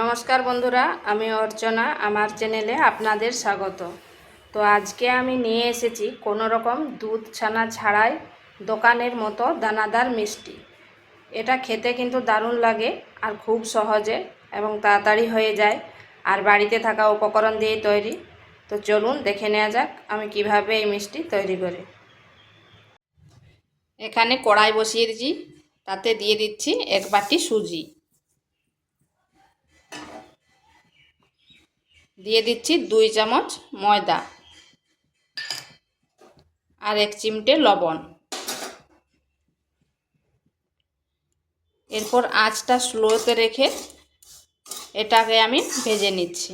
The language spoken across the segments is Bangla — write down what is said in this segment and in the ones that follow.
নমস্কার বন্ধুরা, আমি অর্চনা, আমার চ্যানেলে আপনাদের স্বাগত। তো আজকে আমি নিয়ে এসেছি কোনো রকম দুধ ছানা ছাড়াই দোকানের মতো দানাদার মিষ্টি। এটা খেতে কিন্তু দারুণ লাগে আর খুব সহজে এবং তাড়াতাড়ি হয়ে যায় আর বাড়িতে থাকা উপকরণ দিয়েই তৈরি। তো চলুন দেখে নেওয়া যাক আমি কীভাবে এই মিষ্টি তৈরি করি। এখানে কড়াই বসিয়ে দিচ্ছি, তাতে দিয়ে দিচ্ছি এক বাটি সুজি। দিয়ে দিচ্ছি দুই চামচ ময়দা আর এক চিমটে লবণ। এরপর আঁচটা স্লোতে রেখে এটাকে আমি ভেজে নিচ্ছি।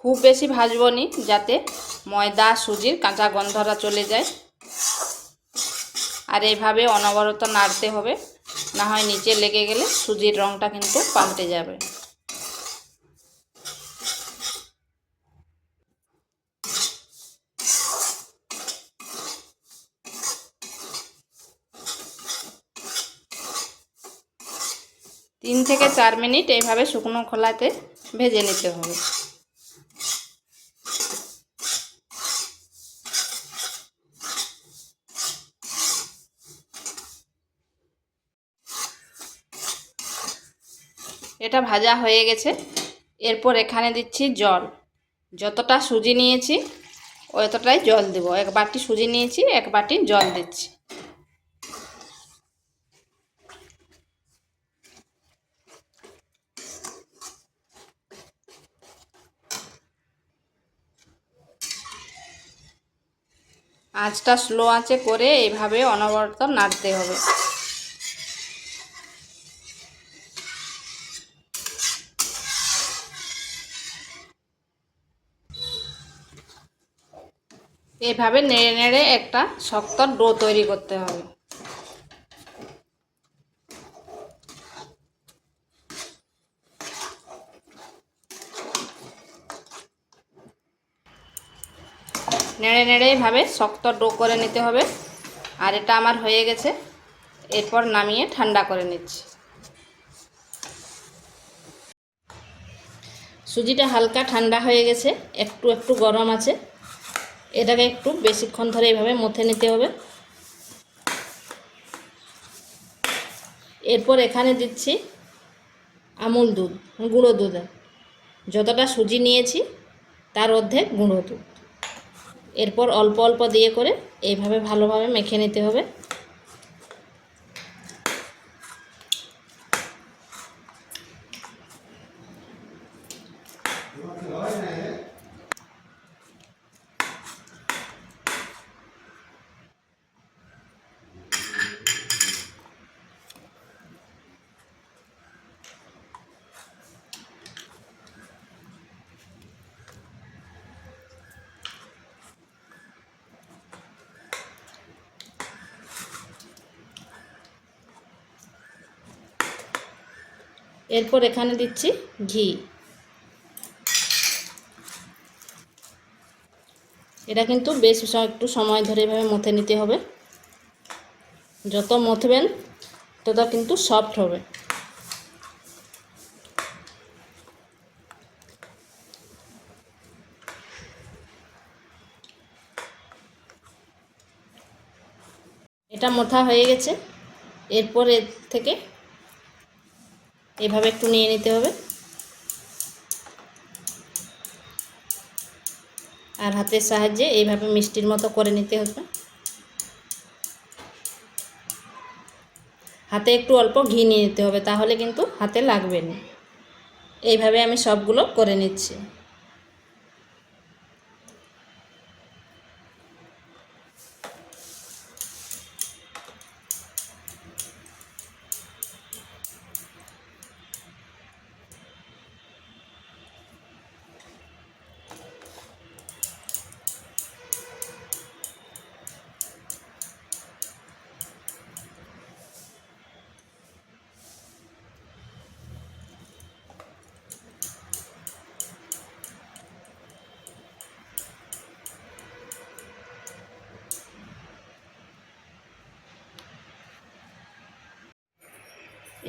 খুব বেশি ভাজবো নি যাতে ময়দা, সুজির কাঁচা গন্ধটা চলে যায়। আর এইভাবে অনবরত নাড়তে হবে। না হয় নিচে লেগে গেলে সুজির রঙটা কিন্তু পাল্টে যাবে। তিন থেকে চার মিনিট এইভাবে শুকনো খোলাতে ভেজে নিতে হবে। এটা ভাজা হয়ে গেছে। এরপর এখানে দিচ্ছি জল। যতটা সুজি নিয়েছি, অতটাই জল দেব। এক বাটি সুজি নিয়েছি, এক বাটি জল দিচ্ছি। আঁচটা স্লো আঁচে করে এইভাবে অনবরত নাড়তে হবে। এভাবে নেড়ে নেড়ে একটা শক্ত ডো তৈরি করতে হবে। নেড়ে নেড়ে এভাবে শক্ত ডো করে নিতে হবে। আর এটা আমার হয়ে গেছে। এরপর নামিয়ে ঠান্ডা করে নিচ্ছি। সুজিটা হালকা ঠান্ডা হয়ে গেছে। একটু একটু গরম আছে। এটাকে একটু বেশিক্ষণ ধরে এইভাবে মথে নিতে হবে। এরপর এখানে দিচ্ছি আমুল দুধ, গুঁড়ো দুধ। যতটা সুজি নিয়েছি, তার অর্ধেক গুঁড়ো দুধ। এরপর অল্প অল্প দিয়ে করে এইভাবে ভালোভাবে মেখে নিতে হবে। এরপর এখানে দিচ্ছি ঘি। এটা কিন্তু বেশ একটু সময় ধরে এভাবে মথে নিতে হবে। যত মথবেন, তত কিন্তু সফট হবে। এটা মথা হয়ে গেছে। এরপর এর থেকে এভাবে একটু নিয়ে নিতে হবে। আর হাতের সাহায্যে এইভাবে মিষ্টির মতো করে নিতে হবে। হাতে একটু অল্প ঘি নিয়ে নিতে হবে, তাহলে কিন্তু হাতে লাগবে না। এইভাবে আমি সবগুলো করে নিচ্ছি।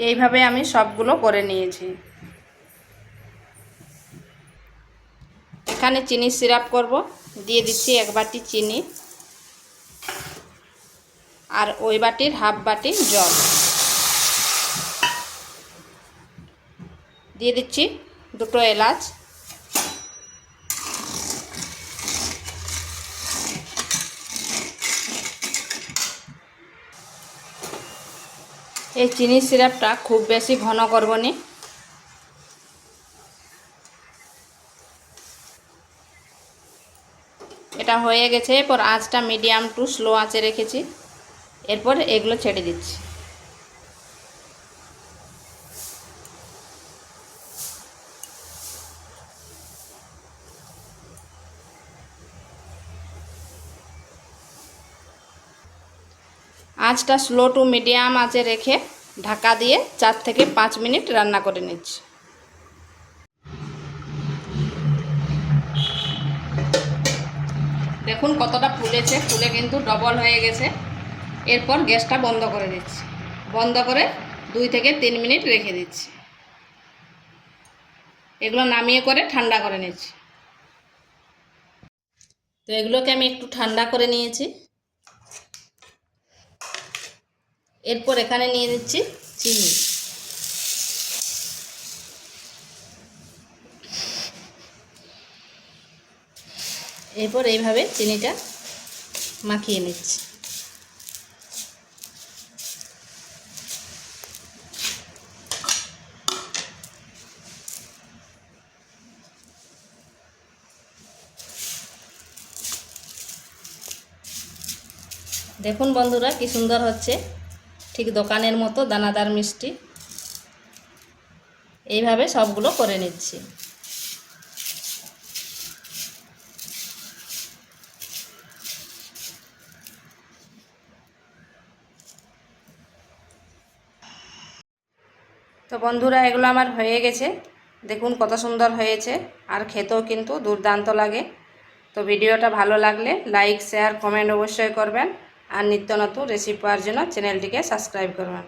এইভাবে আমি সবগুলো করে নিয়েছি। এখানে চিনি সিরাপ করব, দিয়ে দিচ্ছি এক বাটি চিনি আর ওই বাটির হাফ বাটি জল। দিয়ে দিচ্ছি দুটো এলাচ। এই চিনি সিরাপটা খুব বেশি ঘন করব নি। এটা হয়ে গেছে, এরপর আঁচটা মিডিয়াম টু স্লো আঁচে রেখেছি। এরপর এগুলো ছেড়ে দিচ্ছি। আঁচটা স্লো টু মিডিয়াম আঁচে রেখে ঢাকা দিয়ে চার থেকে পাঁচ মিনিট রান্না করে নিচ্ছি। দেখুন কতটা ফুলেছে, ফুলে কিন্তু ডবল হয়ে গেছে। এরপর গ্যাসটা বন্ধ করে দিচ্ছি বন্ধ করে দুই থেকে তিন মিনিট রেখে দিচ্ছি। এগুলো নামিয়ে করে ঠান্ডা করে নিচ্ছি। তো এগুলোকে আমি একটু ঠান্ডা করে নিয়েছি। এরপর এখানে নিয়ে নিচ্ছি চিনি। এরপর এইভাবে চিনিটা মাখিয়ে নিচ্ছি। দেখুন বন্ধুরা কি সুন্দর হচ্ছে। ঠিক দোকানের মতো দানাদার মিষ্টি। এইভাবে সবগুলো করে নিচ্ছি। তো বন্ধুরা, এগুলো আমার হয়ে গেছে। দেখুন কত সুন্দর হয়েছে। আর খেতেও কিন্তু দুর্দান্ত লাগে। তো ভিডিওটা ভালো লাগলে লাইক, শেয়ার, কমেন্ট অবশ্যই করবেন। আর নিত্য নতুন রেসিপি পাওয়ার জন্য চ্যানেলটিকে সাবস্ক্রাইব করবেন।